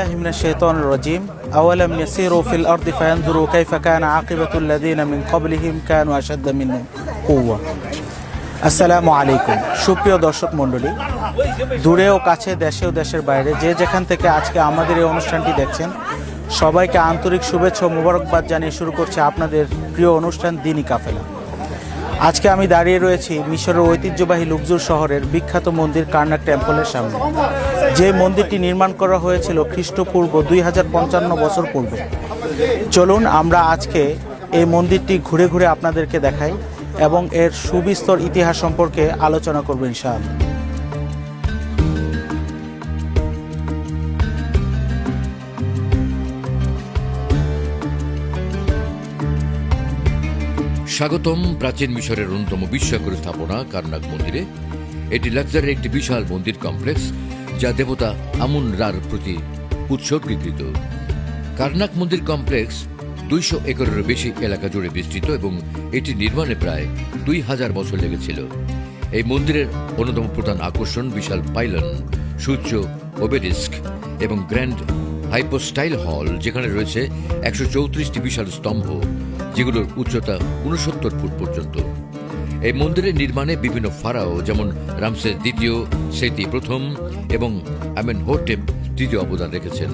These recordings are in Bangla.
بالله من الشيطان الرجيم أولم يسيروا في الأرض فينظروا كيف كان عاقبة الذين من قبلهم كانوا أشد منهم قوة আসসালামু আলাইকুম সুপ্রিয় দর্শক মণ্ডলী দূরে ও কাছে দেশে ও দেশের বাইরে যে যেখান থেকে আজকে আমাদের এই অনুষ্ঠানটি দেখছেন সবাইকে আন্তরিক শুভেচ্ছা ও মোবারকবাদ জানিয়ে শুরু করছে আপনাদের প্রিয় অনুষ্ঠান দিনী কাফেলা আজকে আমি দাঁড়িয়ে রয়েছি মিশরের ঐতিহ্যবাহী লুকজুর শহরের বিখ্যাত মন্দির কার্নাক টেম্পলের সামনে। যে মন্দিরটি নির্মাণ করা হয়েছিল খ্রিস্টপূর্ব দুই হাজার পঞ্চান্ন বছর পূর্বে। চলুন আমরা আজকে এই মন্দিরটি ঘুরে ঘুরে আপনাদেরকে দেখাই এবং এর সুবিস্তর ইতিহাস সম্পর্কে আলোচনা করব ইনশাআল্লাহ। স্বাগতম। প্রাচীন মিশরের অন্যতম বিস্ময়কর স্থাপনা কার্নাক মন্দিরে। এটি লাক্সারের একটি বিশাল মন্দির কমপ্লেক্স যা দেবতা আমুন রার প্রতি উৎসর্গীকৃত কার্নাক মন্দির কমপ্লেক্স দুইশো একরের বেশি এলাকা জুড়ে বিস্তৃত এবং এটি নির্মাণে প্রায় দুই হাজার বছর লেগেছিল। এই মন্দিরের অন্যতম প্রধান আকর্ষণ বিশাল পাইলন, সূর্য ওবেডিস্ক এবং গ্র্যান্ড হাইপোস্টাইল হল, যেখানে রয়েছে একশো চৌত্রিশটি বিশাল স্তম্ভ যেগুলোর উচ্চতা উনসত্তর ফুট পর্যন্ত। এই মন্দিরের নির্মাণে বিভিন্ন ফারাও, যেমন রামসেস দ্বিতীয়, সেতি প্রথম এবং আমেন হোটেপ তৃতীয় অবদান রেখেছেন।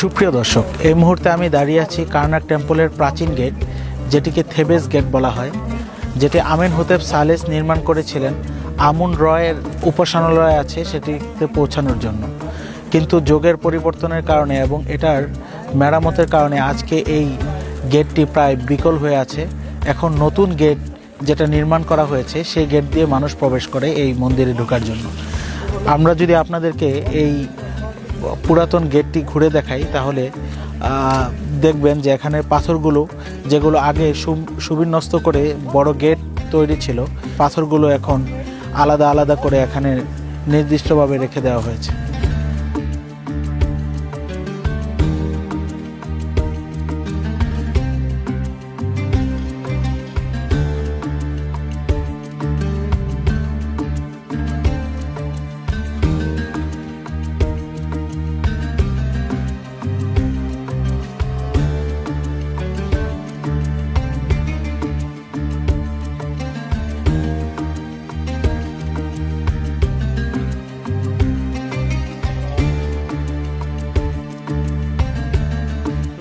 সুপ্রিয় দর্শক, এই মুহূর্তে আমি দাঁড়িয়ে আছি কার্নাক টেম্পলের প্রাচীন গেট, যেটিকে থেবেস গেট বলা হয়, যেটি আমিন হোতেব সালেস নির্মাণ করেছিলেন। আমুন রয়ের উপাসনালয় আছে সেটিতে পৌঁছানোর জন্য। কিন্তু যোগের পরিবর্তনের কারণে এবং এটার মেরামতের কারণে আজকে এই গেটটি প্রায় বিকল হয়ে আছে। এখন নতুন গেট যেটা নির্মাণ করা হয়েছে, সেই গেট দিয়ে মানুষ প্রবেশ করে এই মন্দিরে ঢোকার জন্য। আমরা যদি আপনাদেরকে এই পুরাতন গেটটি ঘুরে দেখাই, তাহলে দেখবেন যে এখানে পাথরগুলো, যেগুলো আগে সুবিন্যস্ত করে বড় গেট তৈরি ছিল, পাথরগুলো এখন আলাদা আলাদা করে এখানে নির্দিষ্টভাবে রেখে দেওয়া হয়েছে।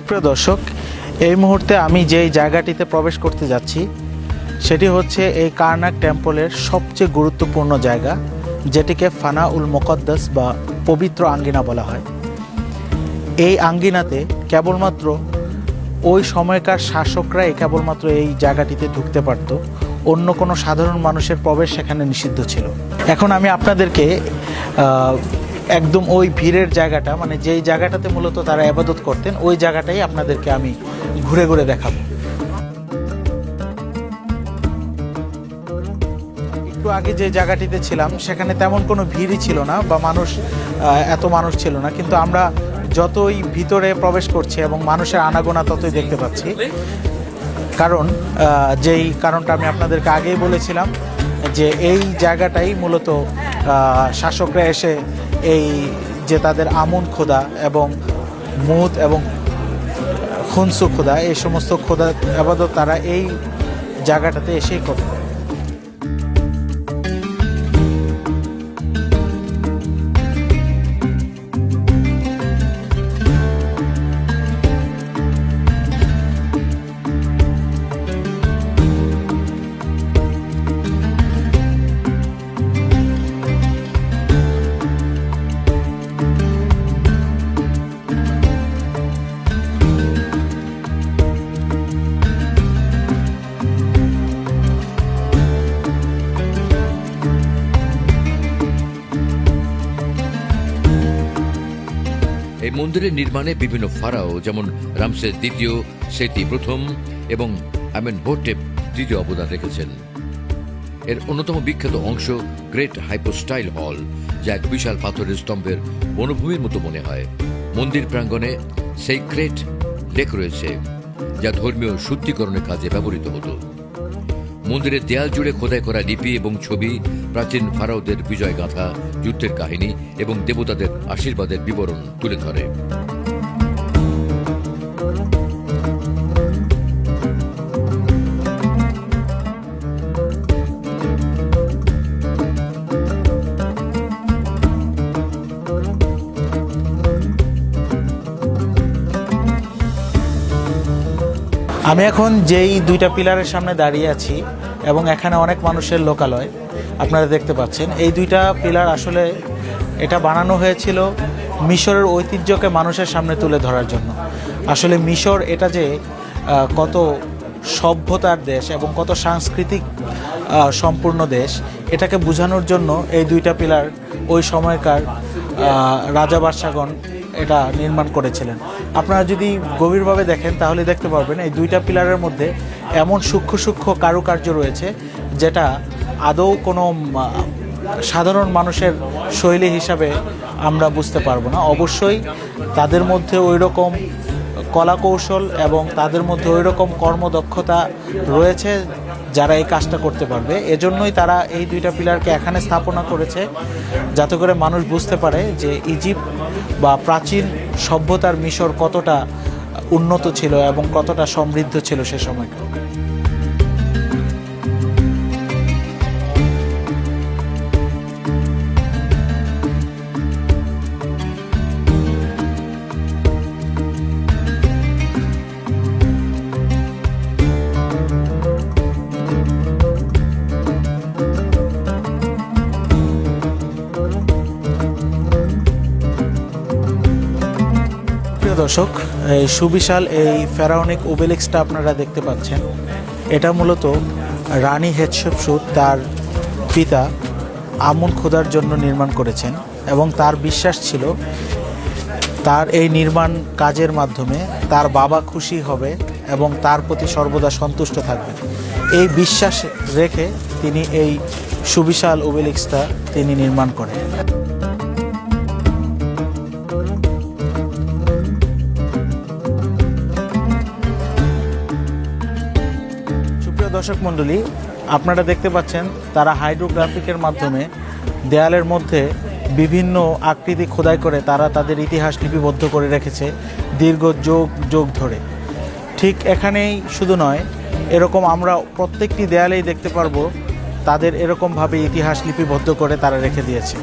প্রিয় দর্শক, এই মুহূর্তে আমি যেই জায়গাটিতে প্রবেশ করতে যাচ্ছি, সেটি হচ্ছে এই কার্নাক টেম্পলের সবচেয়ে গুরুত্বপূর্ণ জায়গা, যেটিকে ফানা উল মোকদ্দাস বা পবিত্র আঙ্গিনা বলা হয়। এই আঙ্গিনাতে কেবলমাত্র ওই সময়কার শাসকরাই কেবলমাত্র এই জায়গাটিতে ঢুকতে পারত, অন্য কোনো সাধারণ মানুষের প্রবেশ সেখানে নিষিদ্ধ ছিল। এখন আমি আপনাদেরকে একদম ওই ভিড়ের জায়গাটা মানে যেই জায়গাটাতে মূলত তারা আবাদত করতেন, ওই জায়গাটাই আপনাদেরকে আমি ঘুরে ঘুরে দেখাবো। একটু আগে যে জায়গাটিতে ছিলাম, সেখানে তেমন কোনো ভিড়ই ছিল না বা মানুষ এত মানুষ ছিল না। কিন্তু আমরা যতই ভিতরে প্রবেশ করছি এবং মানুষের আনাগোনা ততই দেখতে পাচ্ছি। কারণ যেই কারণটা আমি আপনাদেরকে আগেই বলেছিলাম যে এই জায়গাটাই মূলত শাসকরা এসে এই যে তাদের আমন খোদা এবং মুত এবং খুনসু খোদা, এই সমস্ত খোদা আবাদত তারা এই জায়গাটাতে এসেই করতেন মন্দিরের নির্মাণে বিভিন্ন ফারাও, যেমন রামসেস দ্বিতীয়, সেতি প্রথম এবং আমেন হোটেপ তৃতীয় অবদান রেখেছেন। এর অন্যতম বিখ্যাত অংশ গ্রেট হাইপোস্টাইল হল, যা এক বিশাল পাথরের স্তম্ভের বনভূমির মতো মনে হয়। মন্দির প্রাঙ্গণে সেই ক্রেট লেক রয়েছে, যা ধর্মীয় শুদ্ধিকরণের কাজে ব্যবহৃত হতো। মন্দিরের দেয়াল জুড়ে খোদাই করা লিপি এবং ছবি, প্রাচীন ফারাওদের বিজয় গাথা যুদ্ধের কাহিনী এবং দেবতাদের আশীর্বাদের বিবরণ তুলে ধরে। আমি এখন যেই দুইটা পিলারের সামনে দাঁড়িয়ে আছি এবং এখানে অনেক মানুষের লোকালয়, আপনারা দেখতে পাচ্ছেন। এই দুইটা পিলার আসলে এটা বানানো হয়েছিল মিশরের ঐতিহ্যকে মানুষের সামনে তুলে ধরার জন্য। আসলে মিশর এটা যে কত সভ্যতার দেশ এবং কত সাংস্কৃতিক সম্পূর্ণ দেশ, এটাকে বোঝানোর জন্য এই দুইটা পিলার ওই সময়কার রাজা বাদশাগণ এটা নির্মাণ করেছিলেন। আপনারা যদি গভীরভাবে দেখেন, তাহলে দেখতে পারবেন এই দুইটা পিলারের মধ্যে এমন সূক্ষ্ম সূক্ষ্ম কারুকার্য রয়েছে, যেটা আদৌ কোনো সাধারণ মানুষের শৈলী হিসাবে আমরা বুঝতে পারব না। অবশ্যই তাদের মধ্যে ওই রকম কলা কৌশল এবং তাদের মধ্যে ওই রকম কর্মদক্ষতা রয়েছে যারা এই কাজটা করতে পারবে। এজন্যই তারা এই দুইটা পিলারকে এখানে স্থাপনা করেছে, যাতে করে মানুষ বুঝতে পারে যে ইজিপ্ট বা প্রাচীন সভ্যতার মিশর কতটা উন্নত ছিল এবং কতটা সমৃদ্ধ ছিল সে সময়কার প্রিয় দর্শক, এই সুবিশাল এই ফেরাউনিক ওবেলিক্সটা আপনারা দেখতে পাচ্ছেন। এটা মূলত রানী হেডসেপসুট তার পিতা আমুন খোদার জন্য নির্মাণ করেছেন এবং তার বিশ্বাস ছিল তার এই নির্মাণ কাজের মাধ্যমে তার বাবা খুশি হবে এবং তার প্রতি সর্বদা সন্তুষ্ট থাকবে। এই বিশ্বাস রেখে তিনি এই সুবিশাল ওবেলিক্সটা তিনি নির্মাণ করেন। দর্শক মণ্ডলী, আপনারা দেখতে পাচ্ছেন তারা হাইড্রোগ্রাফিকের মাধ্যমে দেয়ালের মধ্যে বিভিন্ন আকৃতি খোদাই করে তারা তাদের ইতিহাস লিপিবদ্ধ করে রেখেছে দীর্ঘ যোগ যোগ ধরে। ঠিক এখানেই শুধু নয়, এরকম আমরা প্রত্যেকটি দেয়ালেই দেখতে পারব তাদের এরকমভাবে ইতিহাস লিপিবদ্ধ করে তারা রেখে দিয়েছে।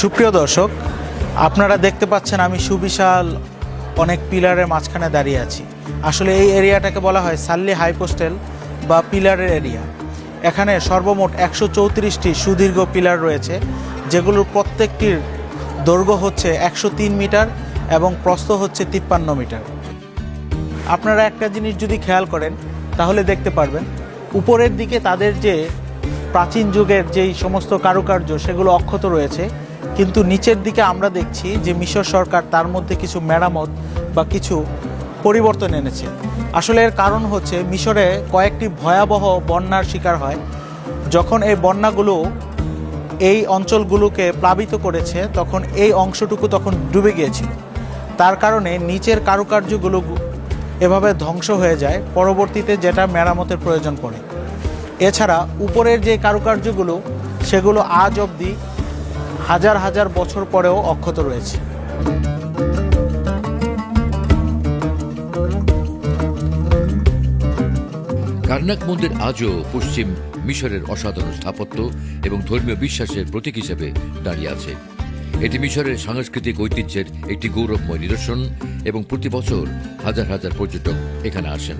সুপ্রিয় দর্শক, আপনারা দেখতে পাচ্ছেন আমি সুবিশাল অনেক পিলারের মাঝখানে দাঁড়িয়ে আছি। আসলে এই এরিয়াটাকে বলা হয় সাল্লি হাইপোস্টেল বা পিলারের এরিয়া। এখানে সর্বমোট একশো চৌত্রিশটি সুদীর্ঘ পিলার রয়েছে, যেগুলোর প্রত্যেকটির দৈর্ঘ্য হচ্ছে একশো তিন মিটার এবং প্রস্থ হচ্ছে তিপ্পান্ন মিটার। আপনারা একটা জিনিস যদি খেয়াল করেন, তাহলে দেখতে পারবেন, উপরের দিকে তাদের যে প্রাচীন যুগের যেই সমস্ত কারুকার্য, সেগুলো অক্ষত রয়েছে। কিন্তু নিচের দিকে আমরা দেখছি যে মিশর সরকার তার মধ্যে কিছু মেরামত বা কিছু পরিবর্তন এনেছে। আসলে এর কারণ হচ্ছে মিশরে কয়েকটি ভয়াবহ বন্যার শিকার হয়। যখন এই বন্যাগুলো এই অঞ্চলগুলোকে প্লাবিত করেছে, তখন এই অংশটুকু তখন ডুবে গিয়েছিল। তার কারণে নিচের কারুকার্যগুলো এভাবে ধ্বংস হয়ে যায়, পরবর্তীতে যেটা মেরামতের প্রয়োজন পড়ে। এছাড়া উপরের যে কারুকার্যগুলো, সেগুলো আজ অবধি হাজার হাজার বছর পরেও অক্ষত রয়েছে। কার্নাক মন্দির আজও পশ্চিম মিশরের অসাধারণ স্থাপত্য এবং ধর্মীয় বিশ্বাসের প্রতীক হিসেবে দাঁড়িয়ে আছে। এটি মিশরের সাংস্কৃতিক ঐতিহ্যের একটি গৌরবময় নিদর্শন এবং প্রতি বছর হাজার হাজার পর্যটক এখানে আসেন।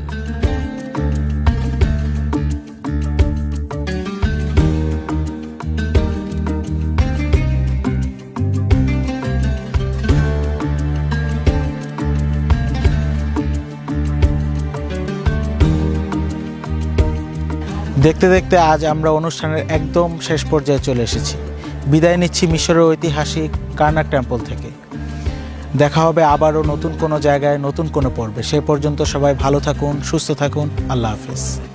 দেখতে দেখতে আজ আমরা অনুষ্ঠানের একদম শেষ পর্যায়ে চলে এসেছি। বিদায় নিচ্ছি মিশরের ঐতিহাসিক কার্নাক টেম্পল থেকে। দেখা হবে আবারও নতুন কোনো জায়গায়, নতুন কোনো পর্বে। সে পর্যন্ত সবাই ভালো থাকুন, সুস্থ থাকুন। আল্লাহ হাফিজ।